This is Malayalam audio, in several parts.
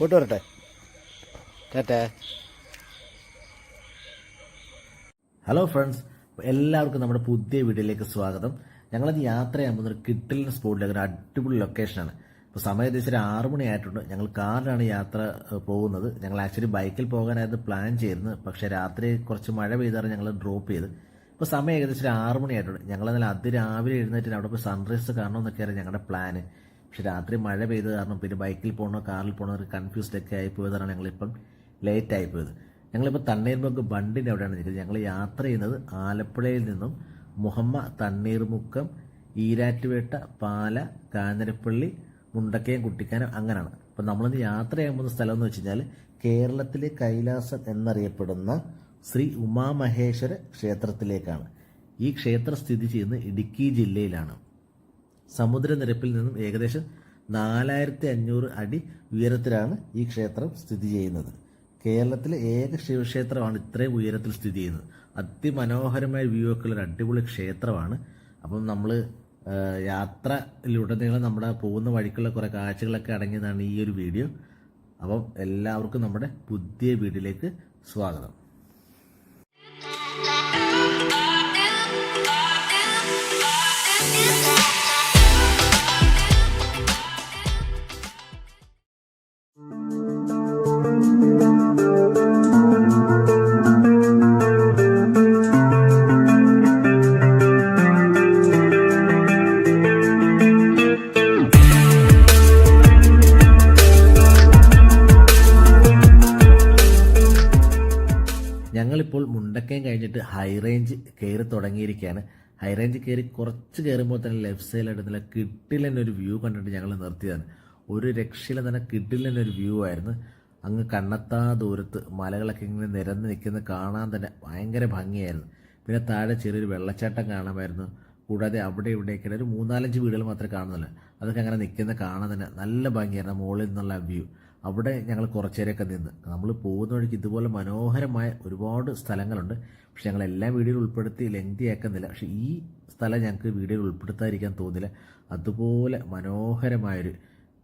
പോട്ടെ പോയിട്ട് വരട്ടെ ടാറ്റേ ഹലോ ഫ്രണ്ട്സ് എല്ലാവർക്കും നമ്മുടെ പുതിയ വീഡിയോയിലേക്ക് സ്വാഗതം. ഞങ്ങളത് യാത്ര ചെയ്യാൻ പോകുന്ന ഒരു കിട്ടിലിന് സ്പോട്ടിലേക്ക് ഒരു അടിപൊളി ലൊക്കേഷനാണ് ഇപ്പോൾ സമയം ഏകദേശം ഒരു ആറ് മണി ആയിട്ടുണ്ട്. ഞങ്ങൾ കാറിലാണ് യാത്ര പോകുന്നത്. ഞങ്ങൾ ആക്ച്വലി ബൈക്കിൽ പോകാനായിരുന്നു പ്ലാൻ ചെയ്തിരുന്നത്. പക്ഷേ രാത്രി കുറച്ച് മഴ പെയ്താറ് ഞങ്ങൾ ഡ്രോപ്പ് ചെയ്ത്. ഇപ്പോൾ സമയം ഏകദേശം ഒരു ആറ് മണി ആയിട്ടുണ്ട്. ഞങ്ങൾ എന്നാൽ അതിരാവിലെ എഴുന്നേറ്റ് അവിടെ പോയി സൺറൈസ് കാണണമെന്നൊക്കെയായിരുന്നു ഞങ്ങളുടെ പ്ലാന് പക്ഷെ രാത്രി മഴ പെയ്ത് കാരണം പിന്നെ ബൈക്കിൽ പോകണോ കാറിൽ പോകണോ കൺഫ്യൂസ്ഡ് ഒക്കെ ആയി പോയതാണ് ഞങ്ങളിപ്പം ലേറ്റ് ആയി പോയത് ഞങ്ങളിപ്പോൾ തണ്ണീർമുക്ക് ബണ്ടിന്റെ അവിടെയാണ് നിൽക്കുന്നത്. ഞങ്ങൾ യാത്ര ചെയ്യുന്നത് ആലപ്പുഴയിൽ നിന്നും മുഹമ്മ തണ്ണീർമുക്കം ഈരാറ്റുപേട്ട പാല കാഞ്ഞിരപ്പള്ളി മുണ്ടക്കയം കുട്ടിക്കാനം അങ്ങനെയാണ്. അപ്പോൾ നമ്മളിന്ന് യാത്ര ചെയ്യാൻ പോകുന്ന സ്ഥലം എന്ന് വെച്ച് കഴിഞ്ഞാൽ കേരളത്തിലെ കൈലാസം എന്നറിയപ്പെടുന്ന ശ്രീ ഉമാമഹേശ്വര ക്ഷേത്രത്തിലേക്കാണ്. ഈ ക്ഷേത്രം സ്ഥിതി ചെയ്യുന്നത് ഇടുക്കി ജില്ലയിലാണ്. സമുദ്രനിരപ്പിൽ നിന്നും ഏകദേശം നാലായിരത്തി അഞ്ഞൂറ് അടി ഉയരത്തിലാണ് ഈ ക്ഷേത്രം സ്ഥിതി ചെയ്യുന്നത്. കേരളത്തിലെ ഏക ശിവക്ഷേത്രമാണ് ഇത്രയും ഉയരത്തിൽ സ്ഥിതി ചെയ്യുന്നത്. അതിമനോഹരമായ വ്യൂ ഒക്കെ ഉള്ള അടിപൊളി ക്ഷേത്രമാണ്. അപ്പം നമ്മൾ യാത്രയിലുടനീളം നമ്മുടെ പോകുന്ന വഴിക്കുള്ള കുറേ കാഴ്ചകളൊക്കെ അടങ്ങിയതാണ് ഈ ഒരു വീഡിയോ. അപ്പം എല്ലാവർക്കും നമ്മുടെ പുതിയ വീഡിയോയിലേക്ക് സ്വാഗതം. കഴിഞ്ഞിട്ട് ഹൈ റേഞ്ച് കയറി തുടങ്ങിയിരിക്കുകയാണ് ഹൈ റേഞ്ച് കയറി കുറച്ച് കയറുമ്പോൾ തന്നെ ലെഫ്റ്റ് സൈഡിലായിട്ട് നല്ല കിട്ടിലെന്നെ ഒരു വ്യൂ കണ്ടിട്ട് ഞങ്ങൾ നിർത്തിയതാണ്. ഒരു രക്ഷയിലെ തന്നെ കിട്ടിലെന്നെ ഒരു വ്യൂ ആയിരുന്നു. അങ്ങ് കണ്ണെത്താ ദൂരത്ത് മലകളൊക്കെ ഇങ്ങനെ നിരന്ന് നിൽക്കുന്നത് കാണാൻ തന്നെ ഭയങ്കര ഭംഗിയായിരുന്നു. പിന്നെ താഴെ ചെറിയൊരു വെള്ളച്ചാട്ടം കാണാമായിരുന്നു. കൂടാതെ അവിടെ ഇവിടെയൊക്കെ ഒരു മൂന്നാലഞ്ച് വീടുകൾ മാത്രമേ കാണുന്നുള്ളൂ. അതൊക്കെ അങ്ങനെ നിൽക്കുന്ന കാണാൻ തന്നെ നല്ല ഭംഗിയായിരുന്നു. മുകളിൽ നിന്നുള്ള വ്യൂ അവിടെ ഞങ്ങൾ കുറച്ചേരൊക്കെ നിന്ന്. നമ്മൾ പോകുന്ന വഴിക്ക് ഇതുപോലെ മനോഹരമായ ഒരുപാട് സ്ഥലങ്ങളുണ്ട്. പക്ഷെ ഞങ്ങൾ എല്ലാം വീഡിയോയിൽ ഉൾപ്പെടുത്തി ലെങ്തി ആക്കുന്നില്ല. പക്ഷെ ഈ സ്ഥലം ഞങ്ങൾക്ക് വീഡിയോയിൽ ഉൾപ്പെടുത്താതിരിക്കാൻ തോന്നില്ല അതുപോലെ മനോഹരമായൊരു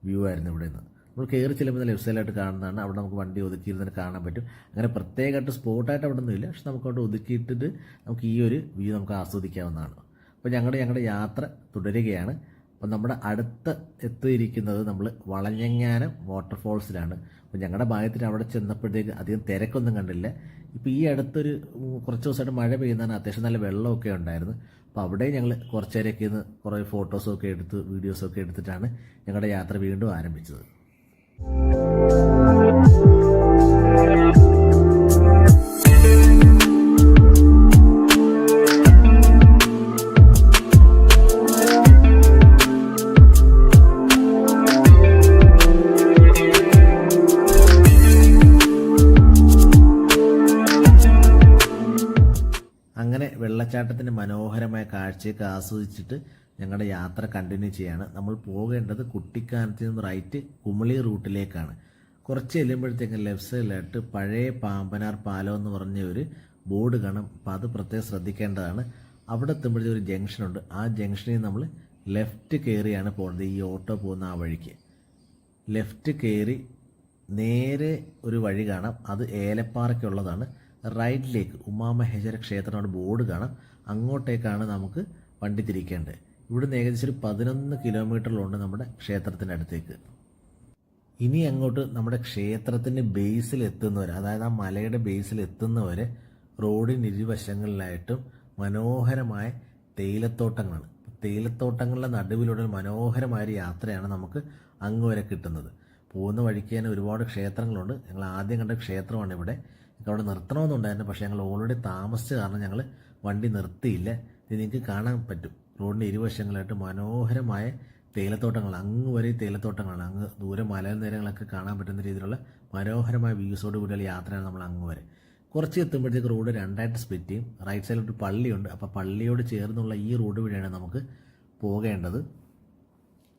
വ്യൂ ആയിരുന്നു ഇവിടെ നിന്ന്. നമ്മൾ കയറി ചെല്ലുമ്പോൾ ലെഫ്റ്റ് സൈഡിലായിട്ട് കാണുന്നതാണ്. അവിടെ നമുക്ക് വണ്ടി ഒതുക്കിയിരുന്നിട്ട് കാണാൻ പറ്റും. അങ്ങനെ പ്രത്യേകമായിട്ട് സ്പോട്ടായിട്ട് അവിടെ ഒന്നുമില്ല. പക്ഷെ നമുക്ക് അവിടെ ഒതുക്കിയിട്ടിട്ട് നമുക്ക് ഈ ഒരു വ്യൂ നമുക്ക് ആസ്വദിക്കാവുന്നതാണ്. അപ്പോൾ ഞങ്ങളുടെ ഞങ്ങളുടെ യാത്ര തുടരുകയാണ്. അപ്പോൾ നമ്മുടെ അടുത്ത് എത്തിയിരിക്കുന്നത് നമ്മൾ വളഞ്ഞങ്ങാനം വാട്ടർഫോൾസിലാണ് അപ്പോൾ ഞങ്ങളുടെ ഭാഗത്തിന് അവിടെ ചെന്നപ്പോഴത്തേക്ക് അധികം തിരക്കൊന്നും കണ്ടില്ല. ഇപ്പോൾ ഈ അടുത്തൊരു കുറച്ച് ദിവസമായിട്ട് മഴ പെയ്യുന്നതാണ്. അത്യാവശ്യം നല്ല വെള്ളമൊക്കെ ഉണ്ടായിരുന്നു. അപ്പോൾ അവിടെ ഞങ്ങൾ കുറച്ച് നേരമൊക്കെ ഇന്ന് കുറേ ഫോട്ടോസൊക്കെ എടുത്ത് വീഡിയോസൊക്കെ എടുത്തിട്ടാണ് ഞങ്ങളുടെ യാത്ര വീണ്ടും ആരംഭിച്ചത്. വെള്ളച്ചാട്ടത്തിന്റെ മനോഹരമായ കാഴ്ചയൊക്കെ ആസ്വദിച്ചിട്ട് ഞങ്ങളുടെ യാത്ര കണ്ടിന്യൂ ചെയ്യാണ്. നമ്മൾ പോകേണ്ടത് കുട്ടിക്കാനത്ത് നിന്ന് റൈറ്റ് കുമളി റൂട്ടിലേക്കാണ്. കുറച്ച് ചെല്ലുമ്പോഴത്തേക്കും ലെഫ്റ്റ് സൈഡിലായിട്ട് പഴയ പാമ്പനാർ പാലം എന്ന് പറഞ്ഞ ഒരു ബോർഡ് കാണും. അപ്പം അത് പ്രത്യേകം ശ്രദ്ധിക്കേണ്ടതാണ്. അവിടെ എത്തുമ്പോഴത്തേക്ക് ഒരു ജംഗ്ഷനുണ്ട് ആ ജംഗ്ഷനിൽ നമ്മൾ ലെഫ്റ്റ് കയറിയാണ് പോകുന്നത് ഈ ഓട്ടോ പോകുന്ന ആ വഴിക്ക്. ലെഫ്റ്റ് കയറി നേരെ ഒരു വഴി കാണാം. അത് ഏലപ്പാറയ്ക്കുള്ളതാണ്. റൈറ്റിലേക്ക് ഉമാമഹേശ്വര ക്ഷേത്രമാണ് ബോർഡ് കാണാം. അങ്ങോട്ടേക്കാണ് നമുക്ക് വണ്ടി തിരിക്കേണ്ടത്. ഇവിടുന്ന് ഏകദേശം ഒരു പതിനൊന്ന് കിലോമീറ്ററിലുണ്ട് നമ്മുടെ ക്ഷേത്രത്തിനടുത്തേക്ക് ഇനി അങ്ങോട്ട് നമ്മുടെ ക്ഷേത്രത്തിന്റെ ബേസിൽ എത്തുന്നവരെ അതായത് ആ മലയുടെ ബേസിൽ എത്തുന്നവരെ റോഡിന് ഇരുവശങ്ങളിലായിട്ടും മനോഹരമായ തേയിലത്തോട്ടങ്ങളാണ്. തേയിലത്തോട്ടങ്ങളുടെ നടുവിലൂടെ മനോഹരമായൊരു യാത്രയാണ് നമുക്ക് അങ്ങ് വരെ കിട്ടുന്നത്. പോകുന്ന വഴിക്ക് തന്നെ ഒരുപാട് ക്ഷേത്രങ്ങളുണ്ട്. ഞങ്ങൾ ആദ്യം കണ്ട ക്ഷേത്രമാണ് ഇവിടെ. ഞങ്ങൾക്ക് അവിടെ നിർത്തണമെന്നുണ്ടായിരുന്നു പക്ഷേ ഞങ്ങൾ ഓൾറെഡി താമസിച്ച കാരണം ഞങ്ങൾ വണ്ടി നിർത്തിയില്ല. ഇത് നിങ്ങൾക്ക് കാണാൻ പറ്റും. റോഡിന്റെ ഇരുവശങ്ങളായിട്ട് മനോഹരമായ തേയിലത്തോട്ടങ്ങൾ. അങ്ങ് വരെ തേയിലത്തോട്ടങ്ങളാണ്. അങ്ങ് ദൂരെ മലനിരകളൊക്കെ കാണാൻ പറ്റുന്ന രീതിയിലുള്ള മനോഹരമായ വ്യൂസോട് കൂടിയുള്ള യാത്രയാണ് നമ്മൾ അങ്ങ് വരെ. കുറച്ച് എത്തുമ്പോഴത്തേക്ക് റോഡ് രണ്ടായിട്ട് സ്പ്ലിറ്റ് ചെയ്യും. റൈറ്റ് സൈഡിൽ ഒരു പള്ളിയുണ്ട്. അപ്പോൾ പള്ളിയോട് ചേർന്നുള്ള ഈ റോഡ് വഴിയാണ് നമുക്ക് പോകേണ്ടത്.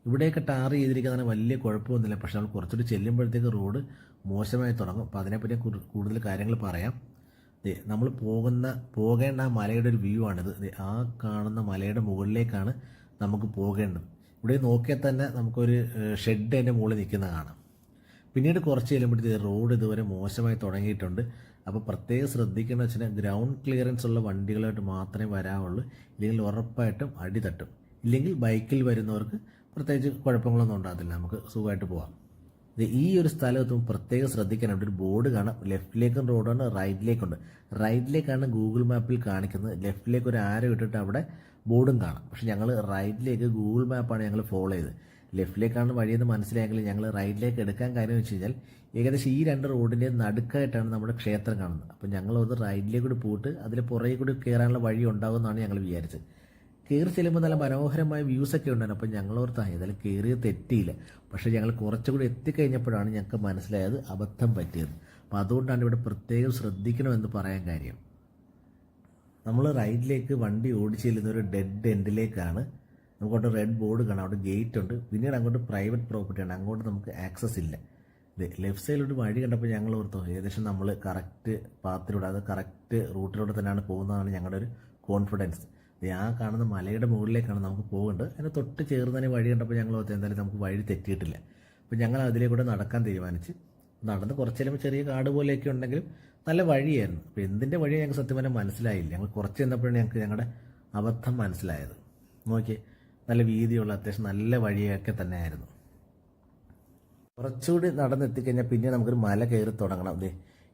ഇവിടെയൊക്കെ ടാർ ചെയ്തിരിക്കുന്നതിന് വലിയ കുഴപ്പമൊന്നുമില്ല. പക്ഷേ നമ്മൾ കുറച്ചുകൂടി ചെല്ലുമ്പോഴത്തേക്ക് റോഡ് മോശമായി തുടങ്ങും. അപ്പോൾ അതിനെപ്പറ്റി കൂടുതൽ കാര്യങ്ങൾ പറയാം. നമ്മൾ പോകുന്ന പോകേണ്ട ആ മലയുടെ ഒരു വ്യൂ ആണിത്. ആ കാണുന്ന മലയുടെ മുകളിലേക്കാണ് നമുക്ക് പോകേണ്ടത്. ഇവിടെ നോക്കിയാൽ തന്നെ നമുക്കൊരു ഷെഡ് അതിന്റെ മുകളിൽ നിൽക്കുന്ന കാണാം. പിന്നീട് കുറച്ച് ചെല്ലുമ്പോഴത്തേക്ക് റോഡ് ഇതുവരെ മോശമായി തുടങ്ങിയിട്ടുണ്ട്. അപ്പോൾ പ്രത്യേകം ശ്രദ്ധിക്കേണ്ട വെച്ചാൽ ഗ്രൗണ്ട് ക്ലിയറൻസ് ഉള്ള വണ്ടികളായിട്ട് മാത്രമേ വരാവുള്ളൂ. ഇല്ലെങ്കിൽ ഉറപ്പായിട്ടും അടി തട്ടും. ഇല്ലെങ്കിൽ ബൈക്കിൽ വരുന്നവർക്ക് പ്രത്യേകിച്ച് കുഴപ്പങ്ങളൊന്നും ഉണ്ടാകത്തില്ല. നമുക്ക് സുഖമായിട്ട് ഇത് ഈ ഒരു സ്ഥലത്തും പ്രത്യേകം ശ്രദ്ധിക്കാൻ അവിടെ ഒരു ബോർഡ് കാണാം. ലെഫ്റ്റിലേക്കും റോഡാണ് റൈറ്റിലേക്കുണ്ട്. റൈറ്റിലേക്കാണ് ഗൂഗിൾ മാപ്പിൽ കാണിക്കുന്നത്. ലെഫ്റ്റിലേക്ക് ഒരു ആരോ ഇട്ടിട്ട് അവിടെ ബോർഡും കാണാം. പക്ഷെ ഞങ്ങൾ റൈറ്റിലേക്ക് ഗൂഗിൾ മാപ്പാണ് ഞങ്ങൾ ഫോളോ ചെയ്ത് ലെഫ്റ്റിലേക്കാണ് വഴിയെന്ന് മനസ്സിലായെങ്കിൽ ഞങ്ങൾ റൈറ്റിലേക്ക് എടുക്കാൻ കാര്യം വെച്ച് കഴിഞ്ഞാൽ ഏകദേശം ഈ രണ്ട് റോഡിന്റെ നടുക്കായിട്ടാണ് നമ്മുടെ ക്ഷേത്രം കാണുന്നത്. അപ്പോൾ ഞങ്ങൾ ഒന്ന് റൈറ്റിലേക്ക് കൂടി പോയിട്ട് അതിൽ പുറകെ കൂടി കയറാനുള്ള വഴി ഉണ്ടാകുമെന്നാണ് ഞങ്ങൾ വിചാരിച്ചത്. കയറി ചെല്ലുമ്പോൾ നല്ല മനോഹരമായ വ്യൂസ് ഒക്കെ ഉണ്ടായിരുന്നു അപ്പോൾ ഞങ്ങൾ ഏതായാലും കയറിയത് തെറ്റിയില്ല. പക്ഷേ ഞങ്ങൾ കുറച്ചുകൂടി എത്തിക്കഴിഞ്ഞപ്പോഴാണ് ഞങ്ങൾക്ക് മനസ്സിലായത് അബദ്ധം പറ്റിയത്. അപ്പോൾ അതുകൊണ്ടാണ് ഇവിടെ പ്രത്യേകം ശ്രദ്ധിക്കണമെന്ന് പറയാൻ കാര്യം. നമ്മൾ റൈഡിലേക്ക് വണ്ടി ഓടിച്ച് ചെല്ലുന്ന ഒരു ഡെഡ് എൻഡിലേക്കാണ് നമുക്കോട്ട് റെഡ് ബോർഡ് കാണാം. അവിടെ ഗേറ്റ് ഉണ്ട്. പിന്നീട് അങ്ങോട്ട് പ്രൈവറ്റ് പ്രോപ്പർട്ടിയാണ് അങ്ങോട്ട് നമുക്ക് ആക്സസ് ഇല്ല. ലെഫ്റ്റ് സൈഡിലോട്ട് വഴി കണ്ടപ്പോൾ ഞങ്ങൾ ഓർത്തു ഏകദേശം നമ്മൾ കറക്റ്റ് പാത്തിലൂടെ അത് കറക്റ്റ് റൂട്ടിലൂടെ തന്നെയാണ് പോകുന്നതാണ് ഞങ്ങളുടെ ഒരു കോൺഫിഡൻസ് ആ കാണുന്ന മലയുടെ മുകളിലേക്കാണ് നമുക്ക് പോകേണ്ടത്. അതിന് തൊട്ട് ചേർന്നതിന് വഴി കണ്ടപ്പോൾ ഞങ്ങൾ എന്തായാലും നമുക്ക് വഴി തെറ്റിയിട്ടില്ല. അപ്പോൾ ഞങ്ങൾ അതിലേക്കൂടെ നടക്കാൻ തീരുമാനിച്ച് നടന്ന് കുറച്ച് ചിലപ്പോൾ ചെറിയ കാട് പോലെയൊക്കെ ഉണ്ടെങ്കിലും നല്ല വഴിയായിരുന്നു. അപ്പോൾ എന്തിന്റെ വഴി ഞങ്ങൾക്ക് സത്യം പറഞ്ഞാൽ മനസ്സിലായില്ല. ഞങ്ങൾ കുറച്ച് ചെന്നപ്പോഴാണ് ഞങ്ങൾക്ക് ഞങ്ങളുടെ അബദ്ധം മനസ്സിലായത്. നോക്കിയേ നല്ല വീതിയുള്ള അത്യാവശ്യം നല്ല വഴിയൊക്കെ തന്നെയായിരുന്നു. കുറച്ചുകൂടി നടന്നെത്തിക്കഴിഞ്ഞാൽ പിന്നെ നമുക്കൊരു മല കയറി തുടങ്ങണം. അതെ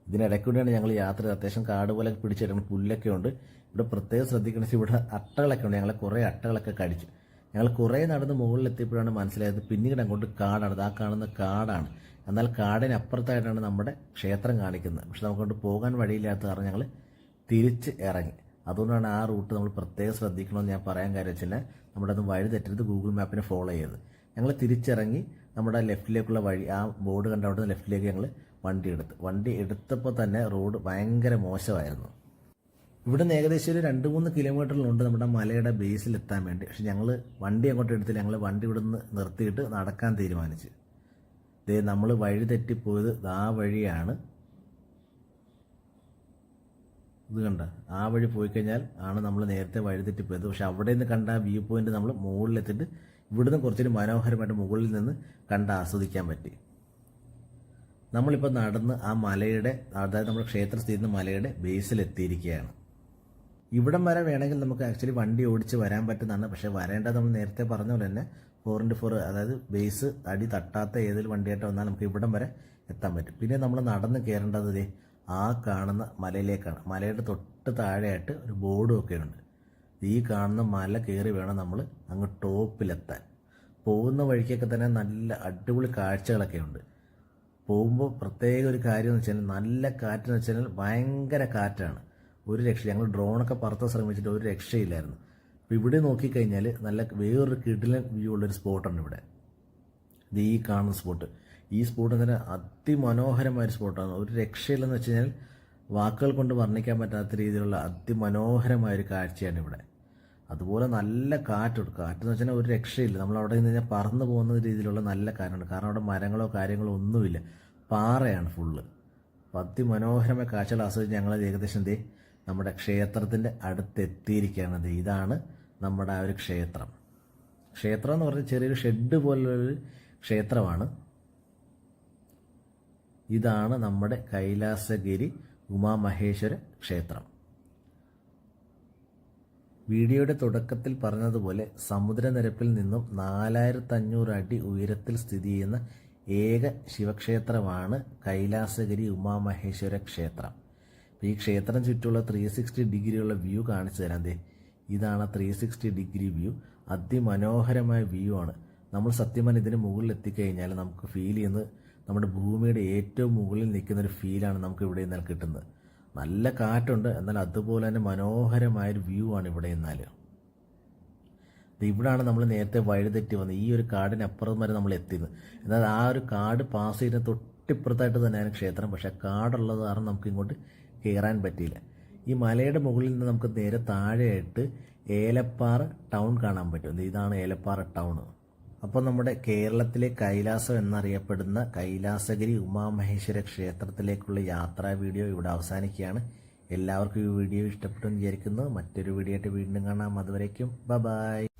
ഇതിനിടയ്ക്കൂടെയാണ് ഞങ്ങൾ യാത്ര. അത്യാവശ്യം കാട് പോലെ പിടിച്ചിട്ടുണ്ട് പുല്ലൊക്കെ ഉണ്ട്. ഇവിടെ പ്രത്യേകം ശ്രദ്ധിക്കണ ഇവിടെ അട്ടകളൊക്കെ ഉണ്ട്. ഞങ്ങളെ കുറേ അട്ടകളൊക്കെ കടിച്ചു. ഞങ്ങൾ കുറേ നടന്ന് മുകളിലെത്തിയപ്പോഴാണ് മനസ്സിലായത് പിന്നീട് അങ്ങോട്ട് കാടാണ്. ആ കാണുന്ന കാടാണ്. എന്നാൽ കാടിനപ്പുറത്തായിട്ടാണ് നമ്മുടെ ക്ഷേത്രം കാണിക്കുന്നത്. പക്ഷെ നമുക്കൊണ്ട് പോകാൻ വഴിയില്ലാത്ത കാരണം ഞങ്ങൾ തിരിച്ച് ഇറങ്ങി. അതുകൊണ്ടാണ് ആ റൂട്ട് നമ്മൾ പ്രത്യേകം ശ്രദ്ധിക്കണമെന്ന് ഞാൻ പറയാൻ കാര്യം വെച്ചാൽ നമ്മുടെ അത് വഴി തെറ്റരുത് ഗൂഗിൾ മാപ്പിനെ ഫോളോ ചെയ്ത് ഞങ്ങൾ തിരിച്ചിറങ്ങി നമ്മുടെ ലെഫ്റ്റിലേക്കുള്ള വഴി ആ ബോർഡ് കണ്ട അവിടെ നിന്ന് ലെഫ്റ്റിലേക്ക് ഞങ്ങൾ വണ്ടി എടുത്ത്. വണ്ടി എടുത്തപ്പോൾ തന്നെ റോഡ് ഭയങ്കര മോശമായിരുന്നു. ഇവിടെ നിന്ന് ഏകദേശം ഒരു രണ്ട് മൂന്ന് കിലോമീറ്ററിലുണ്ട് നമ്മുടെ മലയുടെ ബേസിൽ എത്താൻ വേണ്ടി. പക്ഷെ ഞങ്ങൾ വണ്ടി അങ്ങോട്ട് എടുത്തില്ല. ഞങ്ങൾ വണ്ടി ഇവിടെ നിന്ന് നിർത്തിയിട്ട് നടക്കാൻ തീരുമാനിച്ചു. ദേ നമ്മൾ വഴി തെറ്റിപ്പോയത് ആ വഴിയാണ്. ഇത് കണ്ട? ആ വഴി പോയി കഴിഞ്ഞാൽ ആണ് നമ്മൾ നേരത്തെ വഴി തെറ്റിപ്പോയത്. പക്ഷെ അവിടെ നിന്ന് കണ്ട വ്യൂ പോയിന്റ് നമ്മൾ മുകളിലെത്തിയിട്ട് ഇവിടുന്ന് കുറച്ചൊരു മനോഹരമായിട്ട് മുകളിൽ നിന്ന് കണ്ട് ആസ്വദിക്കാൻ പറ്റി. നമ്മളിപ്പോൾ നടന്ന് ആ മലയുടെ അതായത് നമ്മുടെ ക്ഷേത്ര സ്ഥിതി മലയുടെ ബേസിലെത്തിയിരിക്കുകയാണ് ഇവിടം വരെ വേണമെങ്കിൽ നമുക്ക് ആക്ച്വലി വണ്ടി ഓടിച്ച് വരാൻ പറ്റുന്നതാണ്. പക്ഷേ വരേണ്ടത് നമ്മൾ നേരത്തെ പറഞ്ഞ പോലെ തന്നെ ഫോർ ഇന്റു ഫോർ അതായത് ബേസ് അടി തട്ടാത്ത ഏതൊരു വണ്ടിയായിട്ട് വന്നാൽ നമുക്ക് ഇവിടം വരെ എത്താൻ പറ്റും. പിന്നെ നമ്മൾ നടന്ന് കയറേണ്ടത് ആ കാണുന്ന മലയിലേക്കാണ്. മലയുടെ തൊട്ട് താഴെയായിട്ട് ഒരു ബോർഡും ഒക്കെ ഉണ്ട്. ഈ കാണുന്ന മല കയറി വേണം നമ്മൾ അങ്ങ് ടോപ്പിലെത്താൻ. പോകുന്ന വഴിക്കൊക്കെ തന്നെ നല്ല അടിപൊളി കാഴ്ചകളൊക്കെ ഉണ്ട്. പോകുമ്പോൾ പ്രത്യേക ഒരു കാര്യം എന്ന് വെച്ചാൽ നല്ല കാറ്റെന്ന് വെച്ചാൽ ഭയങ്കര കാറ്റാണ്. ഒരു രക്ഷ ഞങ്ങൾ ഡ്രോണൊക്കെ പറത്താൻ ശ്രമിച്ചിട്ട് ഒരു രക്ഷയില്ലായിരുന്നു. അപ്പോൾ ഇവിടെ നോക്കിക്കഴിഞ്ഞാൽ നല്ല വേറൊരു കിടിലൻ വ്യൂ ഉള്ളൊരു സ്പോട്ടാണ് ഇവിടെ. ഇത് ഈ കാണുന്ന സ്പോട്ട് ഈ സ്പോട്ട് തന്നെ അതിമനോഹരമായ ഒരു സ്പോട്ടാണ് ഒരു രക്ഷയില്ലെന്ന് വെച്ച് കഴിഞ്ഞാൽ വാക്കുകൾ കൊണ്ട് വർണിക്കാൻ പറ്റാത്ത രീതിയിലുള്ള അതിമനോഹരമായ ഒരു കാഴ്ചയാണ് ഇവിടെ. അതുപോലെ നല്ല കാറ്റുണ്ട് കാറ്റെന്ന് വെച്ചാൽ ഒരു രക്ഷയില്ല. നമ്മൾ അവിടെ നിന്ന് കഴിഞ്ഞാൽ പറന്നു പോകുന്ന രീതിയിലുള്ള നല്ല കാറ്റുണ്ട് കാരണം അവിടെ മരങ്ങളോ കാര്യങ്ങളോ ഒന്നുമില്ല. പാറയാണ് ഫുള്ള് അതിമനോഹരമായ കാഴ്ചകൾ ആസ്വദിച്ച് ഞങ്ങൾ ഏകദേശം ദേ നമ്മുടെ ക്ഷേത്രത്തിന്റെ അടുത്തെത്തിയിരിക്കുകയാണ്. ഇതാണ് നമ്മുടെ ആ ഒരു ക്ഷേത്രം. ക്ഷേത്രം എന്ന് പറഞ്ഞാൽ ചെറിയൊരു ഷെഡ് പോലുള്ളൊരു ക്ഷേത്രമാണ്. ഇതാണ് നമ്മുടെ കൈലാസഗിരി ഉമാമഹേശ്വര ക്ഷേത്രം. വീഡിയോയുടെ തുടക്കത്തിൽ പറഞ്ഞതുപോലെ സമുദ്രനിരപ്പിൽ നിന്നും നാലായിരത്തഞ്ഞൂറ് അടി ഉയരത്തിൽ സ്ഥിതി ചെയ്യുന്ന ഏക ശിവക്ഷേത്രമാണ് കൈലാസഗിരി ഉമാമഹേശ്വര ക്ഷേത്രം. ഈ ക്ഷേത്രം ചുറ്റുള്ള ത്രീ സിക്സ്റ്റി ഡിഗ്രിയുള്ള വ്യൂ കാണിച്ചു തരാം ദേ. ഇതാണ് ത്രീ സിക്സ്റ്റി ഡിഗ്രി വ്യൂ. അതിമനോഹരമായ വ്യൂ ആണ്. നമ്മൾ സത്യമാണ് ഇതിന് മുകളിൽ എത്തിക്കഴിഞ്ഞാൽ നമുക്ക് ഫീൽ ചെയ്യുന്നത് നമ്മുടെ ഭൂമിയുടെ ഏറ്റവും മുകളിൽ നിൽക്കുന്ന ഒരു ഫീലാണ് നമുക്ക് ഇവിടെ നിന്നാൽ കിട്ടുന്നത്. നല്ല കാറ്റുണ്ട് എന്നാൽ അതുപോലെ തന്നെ മനോഹരമായൊരു വ്യൂ ആണ് ഇവിടെ നിന്നാൽ ദേ ഇവിടാണ് നമ്മൾ നേരത്തെ വഴിതെറ്റി വന്നത് ഈ ഒരു കാടിനപ്പുറം വരെ നമ്മൾ എത്തിയത്. എന്നാൽ ആ ഒരു കാട് പാസ് ചെയ്യുന്ന തൊട്ടിപ്പുറത്തായിട്ട് തന്നെയാണ് ക്ഷേത്രം. പക്ഷേ കാടുള്ളത് കാരണം നമുക്ക് ഇങ്ങോട്ട് കയറാൻ പറ്റിയില്ല. ഈ മലയുടെ മുകളിൽ നിന്ന് നമുക്ക് നേരെ താഴെയായിട്ട് ഏലപ്പാറ ടൗൺ കാണാൻ പറ്റും. ഇതാണ് ഏലപ്പാറ ടൗൺ അപ്പോൾ നമ്മുടെ കേരളത്തിലെ കൈലാസം എന്നറിയപ്പെടുന്ന കൈലാസഗിരി ഉമാമഹേശ്വര ക്ഷേത്രത്തിലേക്കുള്ള യാത്രാ വീഡിയോ ഇവിടെ അവസാനിക്കുകയാണ്. എല്ലാവർക്കും ഈ വീഡിയോ ഇഷ്ടപ്പെട്ടു വിചാരിക്കുന്നു. മറ്റൊരു വീഡിയോ ആയിട്ട് വീണ്ടും കാണാം. അതുവരേക്കും. ബ ബായ്